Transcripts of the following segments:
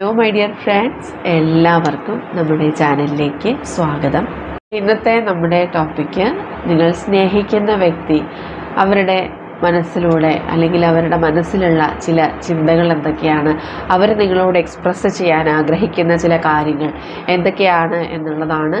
Hello my dear friends എല്ലാവർക്കും നമ്മുടെ ചാനലിലേക്ക് സ്വാഗതം. ഇന്നത്തെ നമ്മുടെ ടോപ്പിക്ക് നിങ്ങൾ സ്നേഹിക്കുന്ന വ്യക്തി അവരുടെ മനസ്സിലൂടെ അല്ലെങ്കിൽ അവരുടെ മനസ്സിലുള്ള ചില ചിന്തകൾ എന്തൊക്കെയാണ്? അവർ നിങ്ങളോട് എക്സ്പ്രസ് ചെയ്യാൻ ആഗ്രഹിക്കുന്ന ചില കാര്യങ്ങൾ എന്തൊക്കെയാണ് എന്നുള്ളതാണ്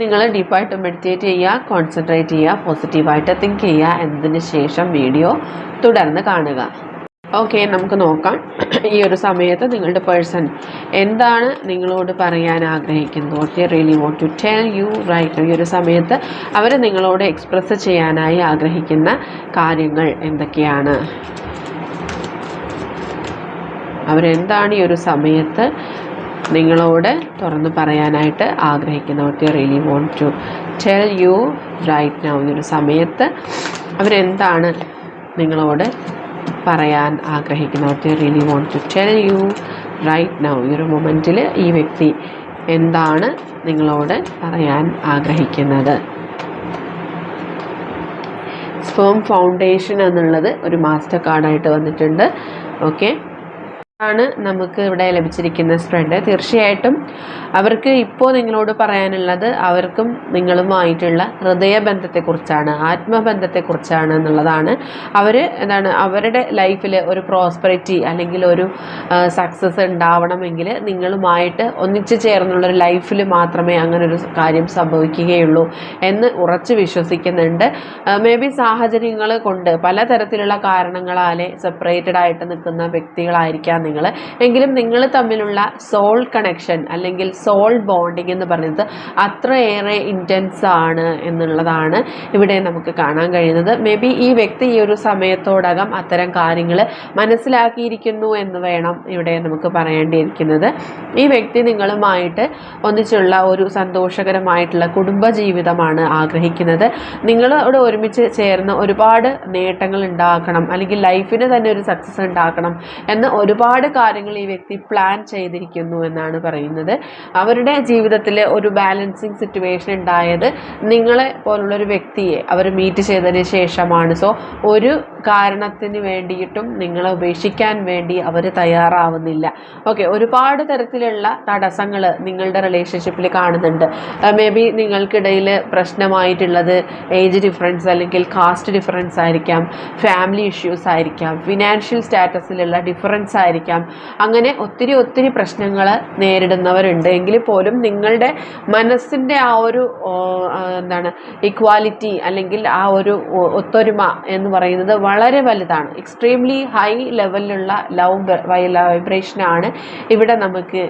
നിങ്ങൾ ഡീപ്പായിട്ട് മെഡിറ്റേറ്റ് ചെയ്യുക കോൺസെൻട്രേറ്റ് ചെയ്യുക പോസിറ്റീവായിട്ട് തിങ്ക് ചെയ്യുക എന്നതിന് ശേഷം വീഡിയോ തുടർന്ന് കാണുക. ഓക്കെ നമുക്ക് നോക്കാം. ഈ ഒരു സമയത്ത് നിങ്ങളുടെ പേഴ്സൺ എന്താണ് നിങ്ങളോട് പറയാൻ ആഗ്രഹിക്കുന്നത്? They really want to tell you right ഈ ഒരു സമയത്ത് അവർ നിങ്ങളോട് എക്സ്പ്രസ് ചെയ്യാനായി ആഗ്രഹിക്കുന്ന കാര്യങ്ങൾ എന്തൊക്കെയാണ്? അവരെന്താണ് ഈ ഒരു സമയത്ത് നിങ്ങളോട് തുറന്ന് പറയാനായിട്ട് ആഗ്രഹിക്കുന്ന. What really want to tell you right now എന്നൊരു സമയത്ത് അവരെന്താണ് നിങ്ങളോട് പറയാൻ ആഗ്രഹിക്കുന്നു what really want to tell you right now ഈ ഒരു മൊമെന്റിൽ ഈ വ്യക്തി എന്താണ് നിങ്ങളോട് പറയാൻ ആഗ്രഹിക്കുന്നത്? സ്പേം ഫൗണ്ടേഷൻ എന്നുള്ളത് ഒരു മാസ്റ്റർ കാർഡായിട്ട് വന്നിട്ടുണ്ട്. ഓക്കെ ആണ് നമുക്ക് ഇവിടെ ലഭിച്ചിരിക്കുന്ന സ്പ്രെഡ് തീർച്ചയായിട്ടും അവർക്ക് ഇപ്പോൾ നിങ്ങളോട് പറയാനുള്ളത് അവർക്കും നിങ്ങളുമായിട്ടുള്ള ഹൃദയബന്ധത്തെക്കുറിച്ചാണ് ആത്മബന്ധത്തെക്കുറിച്ചാണ് എന്നുള്ളതാണ്. അവർ എന്താണ് അവരുടെ ലൈഫിൽ ഒരു പ്രോസ്പെറിറ്റി അല്ലെങ്കിൽ ഒരു സക്സസ് ഉണ്ടാവണമെങ്കിൽ നിങ്ങളുമായിട്ട് ഒന്നിച്ചു ചേർന്നുള്ളൊരു ലൈഫിൽ മാത്രമേ അങ്ങനെ ഒരു കാര്യം സംഭവിക്കുകയുള്ളൂ എന്ന് ഉറച്ചു വിശ്വസിക്കുന്നുണ്ട്. മേ ബി സാഹചര്യങ്ങൾ കൊണ്ട് പലതരത്തിലുള്ള കാരണങ്ങളാലെ സെപ്പറേറ്റഡ് ആയിട്ട് നിൽക്കുന്ന വ്യക്തികളായിരിക്കാം നിങ്ങൾ. എങ്കിലും നിങ്ങൾ തമ്മിലുള്ള സോൾ കണക്ഷൻ അല്ലെങ്കിൽ സോൾ ബോണ്ടിങ് എന്ന് പറയുന്നത് അത്രയേറെ ഇന്റൻസ് ആണ് എന്നുള്ളതാണ് ഇവിടെ നമുക്ക് കാണാൻ കഴിയുന്നത്. മേ ബി ഈ വ്യക്തി ഈ ഒരു സമയത്തോടകം അത്തരം കാര്യങ്ങൾ മനസ്സിലാക്കിയിരിക്കുന്നു എന്ന് വേണം ഇവിടെ നമുക്ക് പറയേണ്ടിയിരിക്കുന്നത്. ഈ വ്യക്തി നിങ്ങളുമായിട്ട് ഒന്നിച്ചുള്ള ഒരു സന്തോഷകരമായിട്ടുള്ള കുടുംബജീവിതമാണ് ആഗ്രഹിക്കുന്നത്. നിങ്ങളോട് ഒരുമിച്ച് ചേർന്ന് ഒരുപാട് നേട്ടങ്ങൾ ഉണ്ടാക്കണം അല്ലെങ്കിൽ ലൈഫിന് തന്നെ ഒരു സക്സസ് ഉണ്ടാക്കണം എന്ന് ഒരുപാട് കാര്യങ്ങൾ ഈ വ്യക്തി പ്ലാൻ ചെയ്തിരിക്കുന്നു എന്നാണ് പറയുന്നത്. അവരുടെ ജീവിതത്തിൽ ഒരു ബാലൻസിങ് സിറ്റുവേഷൻ ഉണ്ടായത് നിങ്ങളെ പോലുള്ളൊരു വ്യക്തിയെ അവർ മീറ്റ് ചെയ്തതിന് ശേഷമാണ്. സോ ഒരു കാരണത്തിന് വേണ്ടിയിട്ടും നിങ്ങളെ ഉപേക്ഷിക്കാൻ വേണ്ടി അവർ തയ്യാറാവുന്നില്ല. ഓക്കെ ഒരുപാട് തരത്തിലുള്ള തടസ്സങ്ങൾ നിങ്ങളുടെ റിലേഷൻഷിപ്പിൽ കാണുന്നുണ്ട്. മേ ബി നിങ്ങൾക്കിടയിൽ പ്രശ്നമായിട്ടുള്ളത് ഏജ് ഡിഫറൻസ് അല്ലെങ്കിൽ കാസ്റ്റ് ഡിഫറൻസ് ആയിരിക്കാം ഫാമിലി ഇഷ്യൂസ് ആയിരിക്കാം ഫിനാൻഷ്യൽ സ്റ്റാറ്റസിലുള്ള ഡിഫറൻസ് ആയിരിക്കാം. അങ്ങനെ ഒത്തിരി ഒത്തിരി പ്രശ്നങ്ങൾ നേരിടുന്നവരുണ്ട്. എങ്കിൽ പോലും നിങ്ങളുടെ മനസ്സിന്റെ ആ ഒരു എന്താണ് ഇക്വാലിറ്റി അല്ലെങ്കിൽ ആ ഒരു ഒത്തൊരുമ എന്ന് പറയുന്നത് വളരെ വലുതാണ്. എക്സ്ട്രീംലി ഹൈ ലെവലിലുള്ള ലവ് വൈബ്രേഷനാണ് ഇവിടെ നമുക്ക്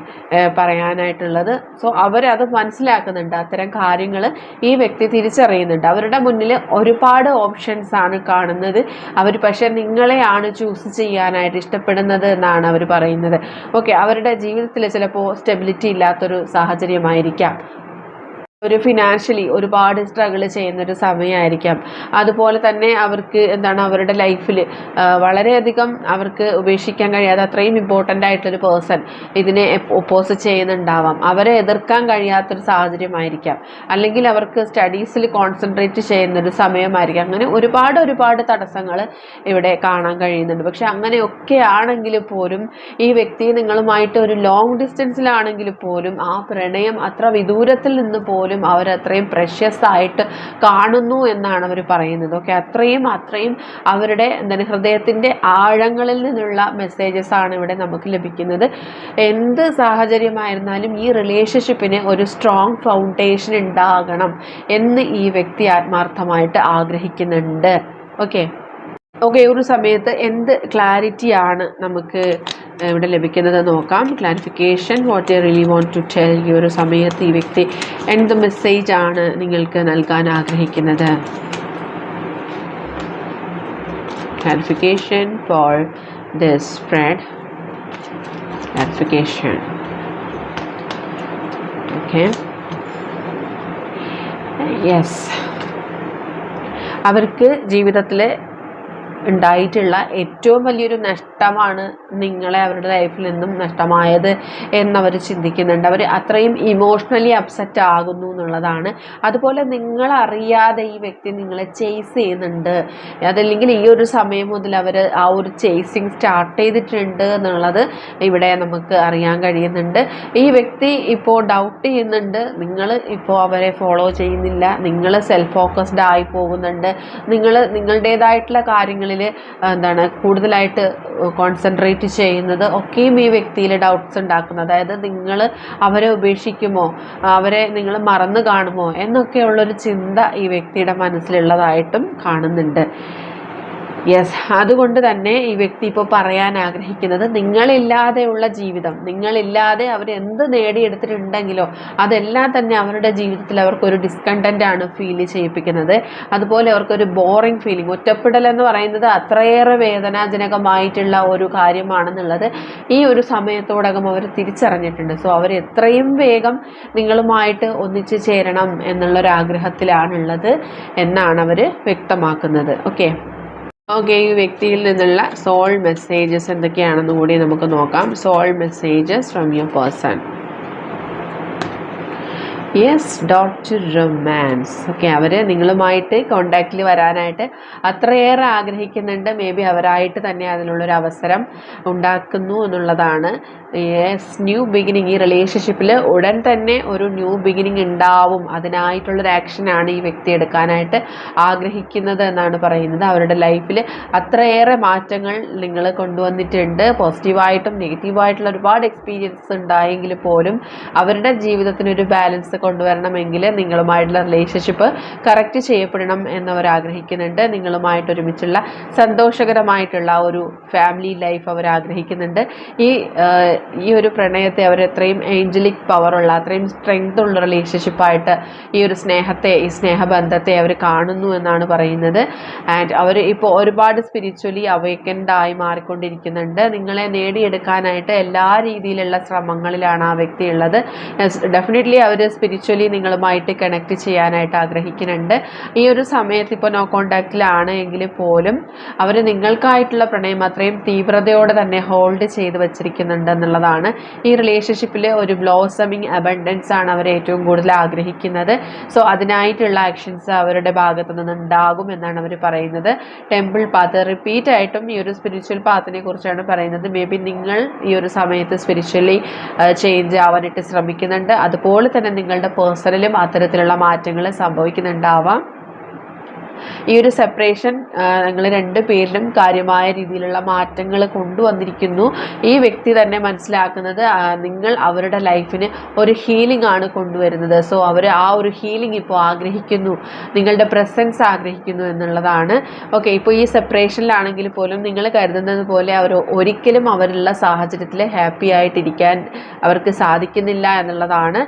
പറയാനായിട്ടുള്ളത്. സോ അവരത് മനസ്സിലാക്കുന്നുണ്ട്. അത്തരം കാര്യങ്ങൾ ഈ വ്യക്തി തിരിച്ചറിയുന്നുണ്ട്. അവരുടെ മുന്നിൽ ഒരുപാട് ഓപ്ഷൻസ് ആണ് കാണുന്നത്. അവർ പക്ഷേ നിങ്ങളെയാണ് ചൂസ് ചെയ്യാനായിട്ട് ഇഷ്ടപ്പെടുന്നത് എന്നാണ് അവർ പറയുന്നത്. ഓക്കെ അവരുടെ ജീവിതത്തിൽ ചിലപ്പോൾ സ്റ്റെബിലിറ്റി ഇല്ലാത്തൊരു സാഹചര്യമായിരിക്കാം. ഒരു ഫിനാൻഷ്യലി ഒരുപാട് സ്ട്രഗിൾ ചെയ്യുന്ന ഒരു സമയമായിരിക്കാം അതുപോലെ തന്നെ അവർക്ക് എന്താണ് അവരുടെ ലൈഫിൽ വളരെയധികം അവർക്ക് ഉപേക്ഷിക്കാൻ കഴിയാതെ അത്രയും ഇമ്പോർട്ടന്റ് ആയിട്ടൊരു പേഴ്സൺ ഇതിനെ ഒപ്പോസ് ചെയ്യുന്നുണ്ടാവാം. അവരെ എതിർക്കാൻ കഴിയാത്തൊരു സാഹചര്യമായിരിക്കാം. അല്ലെങ്കിൽ അവർക്ക് സ്റ്റഡീസിൽ കോൺസെൻട്രേറ്റ് ചെയ്യുന്നൊരു സമയമായിരിക്കാം. അങ്ങനെ ഒരുപാട് ഒരുപാട് തടസ്സങ്ങൾ ഇവിടെ കാണാൻ കഴിയുന്നുണ്ട്. പക്ഷെ അങ്ങനെയൊക്കെ ആണെങ്കിൽ പോലും ഈ വ്യക്തി നിങ്ങളുമായിട്ട് ഒരു ലോങ് ഡിസ്റ്റൻസിലാണെങ്കിൽ പോലും ആ പ്രണയം അത്ര വിദൂരത്തിൽ നിന്ന് പോലും പോലും അവരത്രയും ആയിട്ട് കാണുന്നു എന്നാണ് അവർ പറയുന്നത്. ഓക്കെ അത്രയും അത്രയും അവരുടെ എന്താണ് ഹൃദയത്തിന്റെ ആഴങ്ങളിൽ നിന്നുള്ള മെസ്സേജസ് ആണ് ഇവിടെ നമുക്ക് ലഭിക്കുന്നത്. എന്ത് സാഹചര്യമായിരുന്നാലും ഈ റിലേഷൻഷിപ്പിന് ഒരു സ്ട്രോങ് ഫൗണ്ടേഷൻ ഉണ്ടാകണം എന്ന് ഈ വ്യക്തി ആത്മാർത്ഥമായിട്ട് ആഗ്രഹിക്കുന്നുണ്ട്. ഓക്കെ. ഓക്കെ ഒരു സമയത്ത് എന്ത് ക്ലാരിറ്റിയാണ് നമുക്ക് ഇവിടെ ലഭിക്കുന്നത് നോക്കാം. Clarification what you really want to tell ഈ ഒരു സമയത്ത് ഈ വ്യക്തി എന്ത് മെസ്സേജ് ആണ് നിങ്ങൾക്ക് നൽകാൻ ആഗ്രഹിക്കുന്നത്? Clarification for this spread clarification okay yes അവർക്ക് ജീവിതത്തിൽ ഉണ്ടായിട്ടുള്ള ഏറ്റവും വലിയൊരു നഷ്ടമാണ് നിങ്ങളെ അവരുടെ ലൈഫിൽ നിന്നും നഷ്ടമായത് എന്നവർ ചിന്തിക്കുന്നുണ്ട്. അവർ അത്രയും ഇമോഷണലി അപ്സെറ്റ് ആകുന്നു എന്നുള്ളതാണ്. അതുപോലെ നിങ്ങളറിയാതെ ഈ വ്യക്തി നിങ്ങളെ ചേസ് ചെയ്യുന്നുണ്ട്. അതല്ലെങ്കിൽ ഈ ഒരു സമയം മുതൽ അവർ ആ ഒരു ചേസിങ് സ്റ്റാർട്ട് ചെയ്തിട്ടുണ്ട് എന്നുള്ളത് ഇവിടെ നമുക്ക് അറിയാൻ കഴിയുന്നുണ്ട്. ഈ വ്യക്തി ഇപ്പോൾ ഡൗട്ട് ചെയ്യുന്നുണ്ട്. നിങ്ങൾ ഇപ്പോൾ അവരെ ഫോളോ ചെയ്യുന്നില്ല. നിങ്ങൾ സെൽഫ് ഫോക്കസ്ഡ് ആയി പോകുന്നുണ്ട്. നിങ്ങൾ നിങ്ങളുടേതായിട്ടുള്ള കാര്യങ്ങളിൽ എന്താണ് കൂടുതലായിട്ട് കോൺസെൻട്രേറ്റ് ചെയ്യുന്നത് ഒക്കെയും ഈ വ്യക്തിയിൽ ഡൗട്ട്സ് ഉണ്ടാക്കുന്നത് അതായത് നിങ്ങൾ അവരെ ഉപേക്ഷിക്കുമോ? അവരെ നിങ്ങൾ മറന്നു കാണുമോ? എന്നൊക്കെയുള്ളൊരു ചിന്ത ഈ വ്യക്തിയുടെ മനസ്സിലുള്ളതായിട്ടും കാണുന്നുണ്ട്. യെസ് അതുകൊണ്ട് തന്നെ ഈ വ്യക്തി ഇപ്പോൾ പറയാൻ ആഗ്രഹിക്കുന്നത് നിങ്ങളില്ലാതെയുള്ള ജീവിതം നിങ്ങളില്ലാതെ അവർ എന്ത് നേടിയെടുത്തിട്ടുണ്ടെങ്കിലോ അതെല്ലാം തന്നെ അവരുടെ ജീവിതത്തിൽ അവർക്കൊരു ഡിസ്കണ്ടന്റ് ആണ് ഫീൽ ചെയ്യിപ്പിക്കുന്നത്. അതുപോലെ അവർക്കൊരു ബോറിംഗ് ഫീലിംഗ് ഒറ്റപ്പെടൽ എന്ന് പറയുന്നത് അത്രയേറെ വേദനാജനകമായിട്ടുള്ള ഒരു കാര്യമാണെന്നുള്ളത് ഈ ഒരു സമയത്തോടകം അവർ തിരിച്ചറിഞ്ഞിട്ടുണ്ട്. സോ അവർ എത്രയും വേഗം നിങ്ങളുമായിട്ട് ഒന്നിച്ചു ചേരണം എന്നുള്ളൊരാഗ്രഹത്തിലാണുള്ളത് എന്നാണ് അവർ വ്യക്തമാക്കുന്നത്. ഓക്കെ ഓക്കെ ഈ വ്യക്തിയിൽ നിന്നുള്ള സോൾ മെസ്സേജസ് എന്തൊക്കെയാണെന്ന് കൂടി നമുക്ക് നോക്കാം. Soul messages from your person yes dot romance okay അവർ നിങ്ങളുമായിട്ട് കോണ്ടാക്റ്റിൽ വരാനായിട്ട് അത്രയേറെ ആഗ്രഹിക്കുന്നുണ്ട്. മേ ബി അവരായിട്ട് തന്നെ അതിനുള്ളൊരു അവസരം ഉണ്ടാക്കുന്നു എന്നുള്ളതാണ്. യെസ് ന്യൂ ബിഗിനിങ് ഈ റിലേഷൻഷിപ്പിൽ ഉടൻ തന്നെ ഒരു ന്യൂ ബിഗിനിങ് ഉണ്ടാവും. അതിനായിട്ടുള്ളൊരു ആക്ഷനാണ് ഈ വ്യക്തി എടുക്കാനായിട്ട് ആഗ്രഹിക്കുന്നത് എന്നാണ് പറയുന്നത്. അവരുടെ ലൈഫിൽ അത്രയേറെ മാറ്റങ്ങൾ നിങ്ങൾ കൊണ്ടുവന്നിട്ടുണ്ട്. പോസിറ്റീവായിട്ടും നെഗറ്റീവായിട്ടുള്ള ഒരുപാട് എക്സ്പീരിയൻസ് ഉണ്ടായെങ്കിൽ പോലും അവരുടെ ജീവിതത്തിനൊരു ബാലൻസ് കൊണ്ടുവരണമെങ്കിൽ നിങ്ങളുമായിട്ടുള്ള റിലേഷൻഷിപ്പ് കറക്റ്റ് ചെയ്യപ്പെടണം എന്നവർ ആഗ്രഹിക്കുന്നുണ്ട് നിങ്ങളുമായിട്ട് ഒരുമിച്ചുള്ള സന്തോഷകരമായിട്ടുള്ള ഒരു ഫാമിലി ലൈഫ് അവർ ആഗ്രഹിക്കുന്നുണ്ട് ഈ ഈ ഒരു പ്രണയത്തെ അവർ എത്രയും ഏഞ്ചലിക് പവറുള്ള അത്രയും സ്ട്രെങ്ത് ഉള്ള റിലേഷൻഷിപ്പായിട്ട് ഈ ഒരു സ്നേഹത്തെ ഈ സ്നേഹബന്ധത്തെ അവർ കാണുന്നു എന്നാണ് പറയുന്നത്. ആൻഡ് അവർ ഇപ്പോൾ ഒരുപാട് സ്പിരിച്വലി അവേക്കൻഡായി മാറിക്കൊണ്ടിരിക്കുന്നുണ്ട്. നിങ്ങളെ നേടിയെടുക്കാനായിട്ട് എല്ലാ രീതിയിലുള്ള ശ്രമങ്ങളിലാണ് ആ വ്യക്തി ഉള്ളത്. ഡെഫിനറ്റ്ലി അവർ സ്പിരിച്വലി നിങ്ങളുമായിട്ട് കണക്ട് ചെയ്യാനായിട്ട് ആഗ്രഹിക്കുന്നുണ്ട്. ഈ ഒരു സമയത്ത് ഇപ്പോൾ നോ കോണ്ടാക്റ്റിലാണ് എങ്കിൽ പോലും അവർ നിങ്ങൾക്കായിട്ടുള്ള പ്രണയം അത്രയും തീവ്രതയോടെ തന്നെ ഹോൾഡ് ചെയ്ത് വെച്ചിരിക്കുന്നുണ്ട് എന്നുള്ളതാണ്. ഈ റിലേഷൻഷിപ്പിൽ ഒരു ബ്ലോസമിങ് അബണ്ടൻസ് ആണ് അവർ ഏറ്റവും കൂടുതൽ ആഗ്രഹിക്കുന്നത്. സോ അതിനായിട്ടുള്ള ആക്ഷൻസ് അവരുടെ ഭാഗത്തു നിന്ന് ഉണ്ടാകും എന്നാണ് അവർ പറയുന്നത്. ടെമ്പിൾ പാത്ത് റിപ്പീറ്റ് ആയിട്ടും ഈ ഒരു സ്പിരിച്വൽ പാത്തിനെ കുറിച്ചാണ് പറയുന്നത്. മേ ബി നിങ്ങൾ ഈ ഒരു സമയത്ത് സ്പിരിച്വലി ചേഞ്ച് ആവാനായിട്ട് ശ്രമിക്കുന്നുണ്ട്. അതുപോലെ തന്നെ നിങ്ങളുടെ പേഴ്സണലും അത്തരത്തിലുള്ള മാറ്റങ്ങൾ സംഭവിക്കുന്നുണ്ടാവാം. ഈ ഒരു സെപ്പറേഷൻ നിങ്ങൾ രണ്ട് പേരിലും കാര്യമായ രീതിയിലുള്ള മാറ്റങ്ങൾ കൊണ്ടുവന്നിരിക്കുന്നു. ഈ വ്യക്തി തന്നെ മനസ്സിലാക്കുന്നത് നിങ്ങൾ അവരുടെ ലൈഫിന് ഒരു ഹീലിംഗ് ആണ് കൊണ്ടുവരുന്നത്. സോ അവർ ആ ഒരു ഹീലിംഗ് ഇപ്പോൾ ആഗ്രഹിക്കുന്നു. നിങ്ങളുടെ പ്രസൻസ് ആഗ്രഹിക്കുന്നു എന്നുള്ളതാണ്. ഓക്കെ ഇപ്പോൾ ഈ സെപ്പറേഷനിലാണെങ്കിൽ പോലും നിങ്ങൾ കരുതുന്നത് പോലെ അവർ ഒരിക്കലും അവരുള്ള സാഹചര്യത്തിൽ ഹാപ്പി ആയിട്ടിരിക്കാൻ അവർക്ക് സാധിക്കുന്നില്ല എന്നുള്ളതാണ്.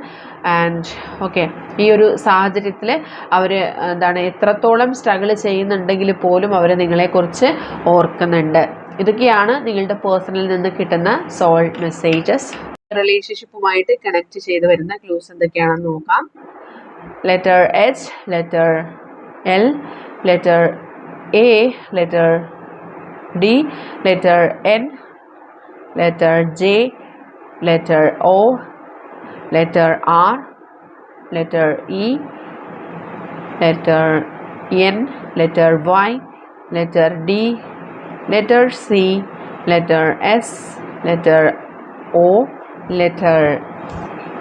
ആൻഡ് ഓക്കെ ഈ ഒരു സാഹചര്യത്തിൽ അവർ എന്താണ് എത്രത്തോളം സ്ട്രഗിൾ ചെയ്യുന്നുണ്ടെങ്കിൽ പോലും അവർ നിങ്ങളെക്കുറിച്ച് ഓർക്കുന്നുണ്ട്. ഇതൊക്കെയാണ് നിങ്ങളുടെ പേഴ്സണിൽ നിന്ന് കിട്ടുന്ന സോൾ മെസ്സേജസ് റിലേഷൻഷിപ്പുമായിട്ട് കണക്ട് ചെയ്ത് വരുന്ന ക്ലൂസ് എന്തൊക്കെയാണെന്ന് നോക്കാം. Letter H letter L letter A letter D letter N letter J letter O letter R, letter E, letter N, letter Y, letter D, letter C, letter S, letter O, letter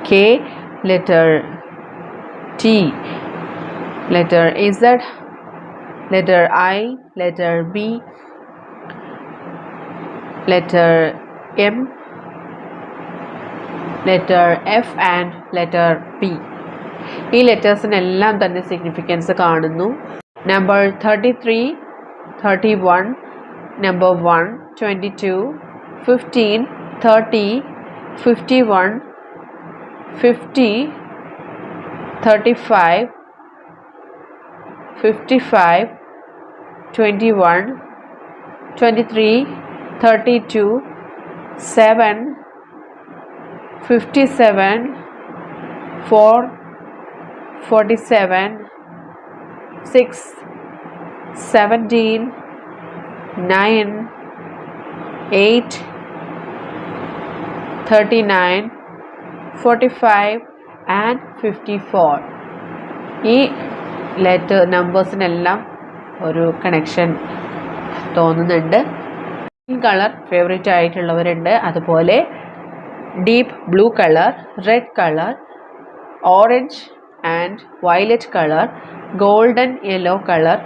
K, letter T, letter Z, letter I, letter B, letter M, letter F and letter P ഈ ലെറ്റേഴ്സിനെല്ലാം തന്നെ significance കാണുന്നു. Number thirty three thirty one number one twenty two fifteen thirty fifty one fifty thirty five fifty five twenty one twenty three thirty two seven 57 4 forty seven six seventeen nine eight thirty nine forty five and fifty four ഈ letter നമ്പേഴ്സിനെല്ലാം ഒരു connection തോന്നുന്നുണ്ട്. Colour favourite ആയിട്ടുള്ളവരുണ്ട്. അതുപോലെ deep blue color, red color, orange and violet color, golden yellow color,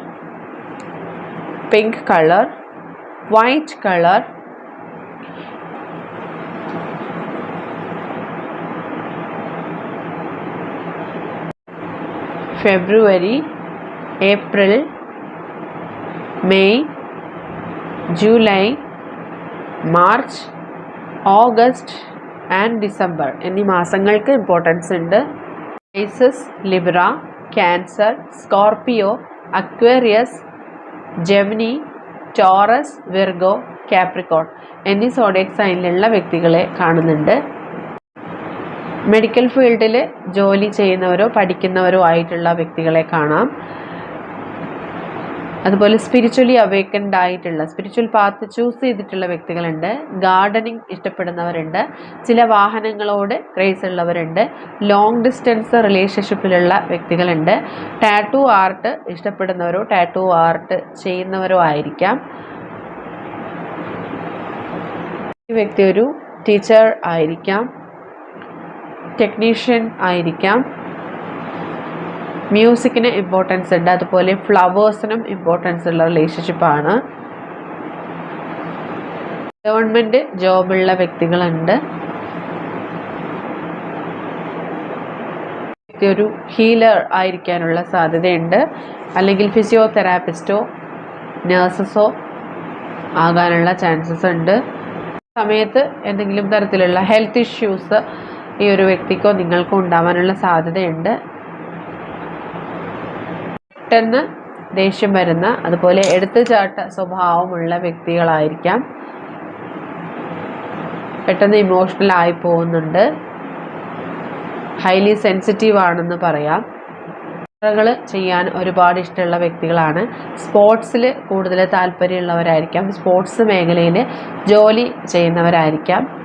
pink color, white color, February, April, May, July, March, August and December എന്നീ മാസങ്ങൾക്ക് importance ഉണ്ട്. Pisces Libra Cancer Scorpio Aquarius Gemini Taurus Virgo Capricorn എന്നീ zodiac സൈനിലുള്ള വ്യക്തികളെ കാണുന്നുണ്ട്. Medical ഫീൽഡിൽ ജോലി ചെയ്യുന്നവരോ പഠിക്കുന്നവരോ ആയിട്ടുള്ള വ്യക്തികളെ കാണാം. അതുപോലെ സ്പിരിച്വലി അവേക്കൻഡ് ആയിട്ടുള്ള സ്പിരിച്വൽ പാത്ത് ചൂസ് ചെയ്തിട്ടുള്ള വ്യക്തികളുണ്ട്. ഗാർഡനിങ് ഇഷ്ടപ്പെടുന്നവരുണ്ട്. ചില വാഹനങ്ങളോട് ക്രേസ് ഉള്ളവരുണ്ട്. ലോങ് ഡിസ്റ്റൻസ് റിലേഷൻഷിപ്പിലുള്ള വ്യക്തികളുണ്ട്. ടാറ്റു ആർട്ട് ഇഷ്ടപ്പെടുന്നവരോ ടാറ്റു ആർട്ട് ചെയ്യുന്നവരോ ആയിരിക്കാം. ഈ വ്യക്തി ഒരു ടീച്ചർ ആയിരിക്കാം. ടെക്നീഷ്യൻ ആയിരിക്കാം. മ്യൂസിക്കിന് ഇമ്പോർട്ടൻസ് ഉണ്ട്. അതുപോലെ ഫ്ലവേഴ്സിനും ഇമ്പോർട്ടൻസ് ഉള്ള റിലേഷൻഷിപ്പാണ് ഗവൺമെന്റ് ജോബുള്ള വ്യക്തികളുണ്ട്. ഒരു ഹീലർ ആയിരിക്കാനുള്ള സാധ്യതയുണ്ട്. അല്ലെങ്കിൽ ഫിസിയോതെറാപ്പിസ്റ്റോ നേഴ്സസോ ആകാനുള്ള ചാൻസസ് ഉണ്ട്. സമയത്ത് എന്തെങ്കിലും തരത്തിലുള്ള ഹെൽത്ത് ഇഷ്യൂസ് ഈ ഒരു വ്യക്തിക്കോ നിങ്ങൾക്കോ ഉണ്ടാവാനുള്ള സാധ്യതയുണ്ട്. പെട്ടെന്ന് ദേഷ്യം വരുന്ന അതുപോലെ എടുത്തുചാട്ട സ്വഭാവമുള്ള വ്യക്തികളായിരിക്കാം. പെട്ടെന്ന് ഇമോഷണൽ ആയി പോകുന്നുണ്ട്. ഹൈലി സെൻസിറ്റീവ് ആണെന്ന് പറയാം. യാത്രകൾ ചെയ്യാൻ ഒരുപാട് ഇഷ്ടമുള്ള വ്യക്തികളാണ്. സ്പോർട്സിൽ കൂടുതൽ താല്പര്യമുള്ളവരായിരിക്കാം. സ്പോർട്സ് മേഖലയിൽ ജോലി ചെയ്യുന്നവരായിരിക്കാം.